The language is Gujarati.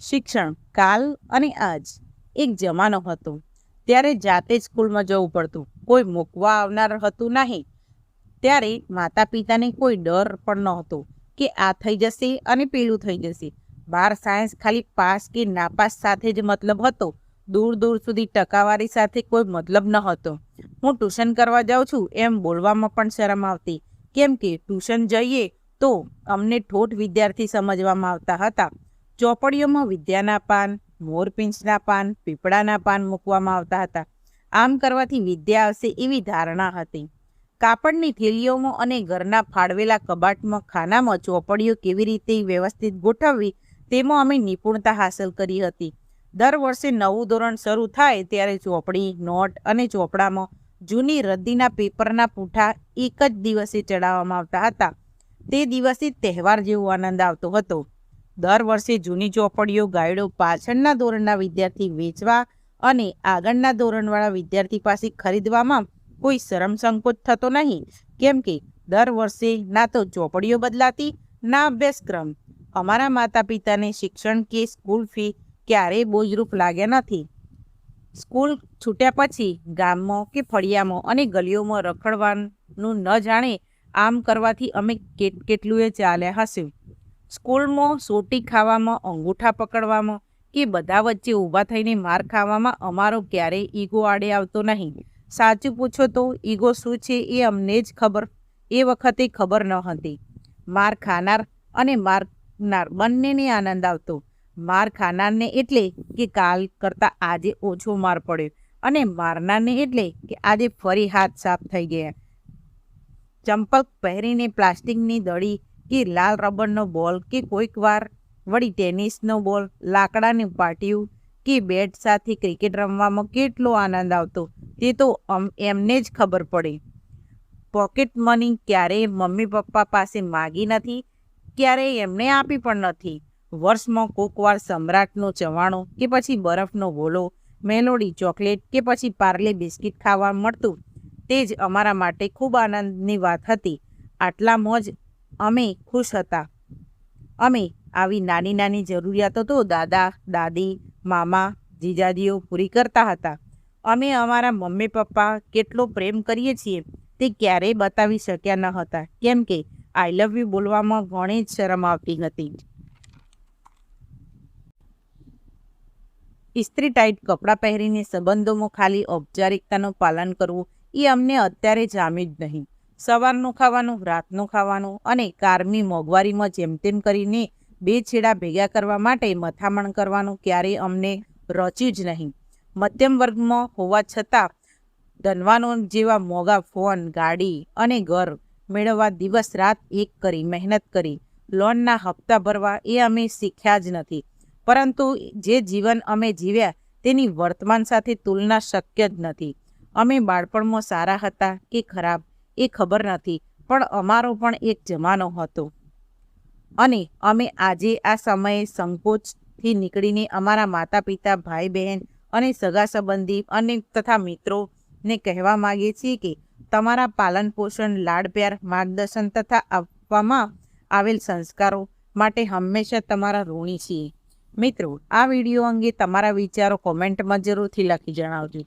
શિક્ષણ, કાલ અને આજ. એક જમાનો હતો. ત્યારે જાતે જ સ્કૂલમાં જવું પડતું. કોઈ મૂકવા આવનાર હતું નહીં. ત્યારે માતા પિતાને કોઈ ડર પણ નહોતો કે આ થઈ જશે અને પેલું થઈ જશે. બાર સાયન્સ ખાલી પાસ કે નાપાસ સાથે જ મતલબ હતો. દૂર દૂર સુધી ટકાવારી સાથે કોઈ મતલબ ન હતો હું ટ્યુશન કરવા જાઉં છું એમ બોલવામાં પણ શરમ આવતી. કેમ કે ટ્યુશન જઈએ તો અમને ઠોઠ વિદ્યાર્થી સમજવામાં આવતા હતા. ચોપડીઓમાં વિદ્યાના પાન મોરપીંછના પાન, પીપળાના પાન મૂકવામાં આવતા હતા. આમ કરવાથી વિદ્યા આવશે એવી ધારણા હતી. કાપડની થેલીઓમાં અને ઘરના ફાળવેલા કબાટમાં ખાનામાં ચોપડીઓ કેવી રીતે વ્યવસ્થિત ગોઠવવી તેમાં અમે નિપુણતા હાંસલ કરી હતી. દર વર્ષે નવું ધોરણ શરૂ થાય ત્યારે ચોપડી, નોટ અને ચોપડામાં જૂની રદ્દીના પેપરના પૂંઠા એક જ દિવસે ચડાવવામાં આવતા હતા. તે દિવસે તહેવાર જેવો આનંદ આવતો હતો. દર વર્ષે જૂની ચોપડીઓ ગાઈડો પાછળના ધોરણના વિદ્યાર્થી વેચવા અને આગળના ધોરણવાળા વિદ્યાર્થી પાસે ખરીદવામાં કોઈ શરમ સંકોચ થતો નહીં. કેમ કે દર વર્ષે ના તો ચોપડીઓ બદલાતી, ના અભ્યાસક્રમ. અમારા માતા પિતાને શિક્ષણ કે સ્કૂલ ફી ક્યારેય બોજરૂપ લાગ્યા નથી. સ્કૂલ છૂટ્યા પછી ગામમાં કે ફળિયામાં અને ગલીઓમાં રખડવાનું ન જાણે આમ કરવાથી અમે કેટ કેટલુંએ ચાલ્યા હશે. સ્કૂલમાં સોટી ખાવામાં, અંગૂઠા પકડવામાં કે બધા વચ્ચે ઊભા થઈને માર ખાવામાં અમારો ક્યારેય ઈગો આડે આવતો નહીં. સાચું પૂછો તો ઈગો શું છે એ અમને જ ખબર. એ વખતે ખબર ન હતી. માર ખાનાર અને મારનાર બંનેને આનંદ આવતો. માર ખાનારને એટલે કે કાલ કરતાં આજે ઓછો માર પડ્યો અને મારનારને એટલે કે આજે ફરી હાથ સાફ થઈ ગયા. ચંપલ પહેરીને પ્લાસ્ટિકની દડી કે લાલ રબરનો બોલ કે કોઈક વાર વળી ટેનિસનો બોલ, લાકડાની પાટિયું કે બેટ સાથે ક્રિકેટ રમવામાં કેટલો આનંદ આવતો, તે તો એમને જ ખબર પડે. પોકેટ મની ક્યારેય મમ્મી પપ્પા પાસે માગી નથી, ક્યારેય એમને આપી પણ નથી. વર્ષમાં કોકવાર સમ્રાટનો ચવાણો કે પછી બરફનો ગોલો મેલોડી ચોકલેટ કે પછી પાર્લે બિસ્કિટ ખાવા મળતું, તે જ અમારા માટે ખૂબ આનંદની વાત હતી. આટલામાં જ અમે ખુશ હતા. અમે આવી નાની નાની જરૂરિયાતો તો દાદા, દાદી, મામા, જીજાજીઓ પૂરી કરતા હતા. અમે અમારા મમ્મી પપ્પા કેટલો પ્રેમ કરીએ છીએ, તે ક્યારેય બતાવી શક્યા ન હતા. કેમ કે આઈ લવ યુ બોલવામાં ઘણી જ શરમ આવતી હતી. ઇસ્ત્રી ટાઈટ કપડાં પહેરીને સંબંધોમાં ખાલી ઔપચારિકતાનું પાલન કરવું, એ અમને અત્યારે જામ્યું જ નહીં. સવારનું ખાવાનું, રાતનું ખાવાનું અને કારમી મોંઘવારીમાં જેમ તેમ કરીને બે છેડા ભેગા કરવા માટે મથામણ કરવાનું ક્યારેય અમને રચ્યું જ નહીં. મધ્યમ વર્ગમાં હોવા છતાં ધનવાનો જેવા મોંઘા ફોન, ગાડી અને ઘર મેળવવા દિવસ રાત એક કરી મહેનત કરી. લોનના હપ્તા ભરવા એ અમે શીખ્યા જ નથી. પરંતુ જે જીવન અમે જીવ્યા તેની વર્તમાન સાથે તુલના શક્ય જ નથી. અમે બાળપણમાં સારા હતા કે ખરાબ? એ ખબર નથી. પણ અમારો પણ એક જમાનો હતો. અને અમે આજે આ સમયે સંકોચથી નીકળીને અમારા માતા પિતા ભાઈ બહેન અને સગા સંબંધી અને તથા મિત્રોને કહેવા માંગીએ છીએ કે તમારા પાલન પોષણ લાડ પ્યાર માર્ગદર્શન તથા આપવામાં આવેલ સંસ્કારો માટે હંમેશા તમારા ઋણી છીએ. મિત્રો, આ વીડિયો અંગે તમારા વિચારો કોમેન્ટમાં જરૂરથી લખી જણાવજો.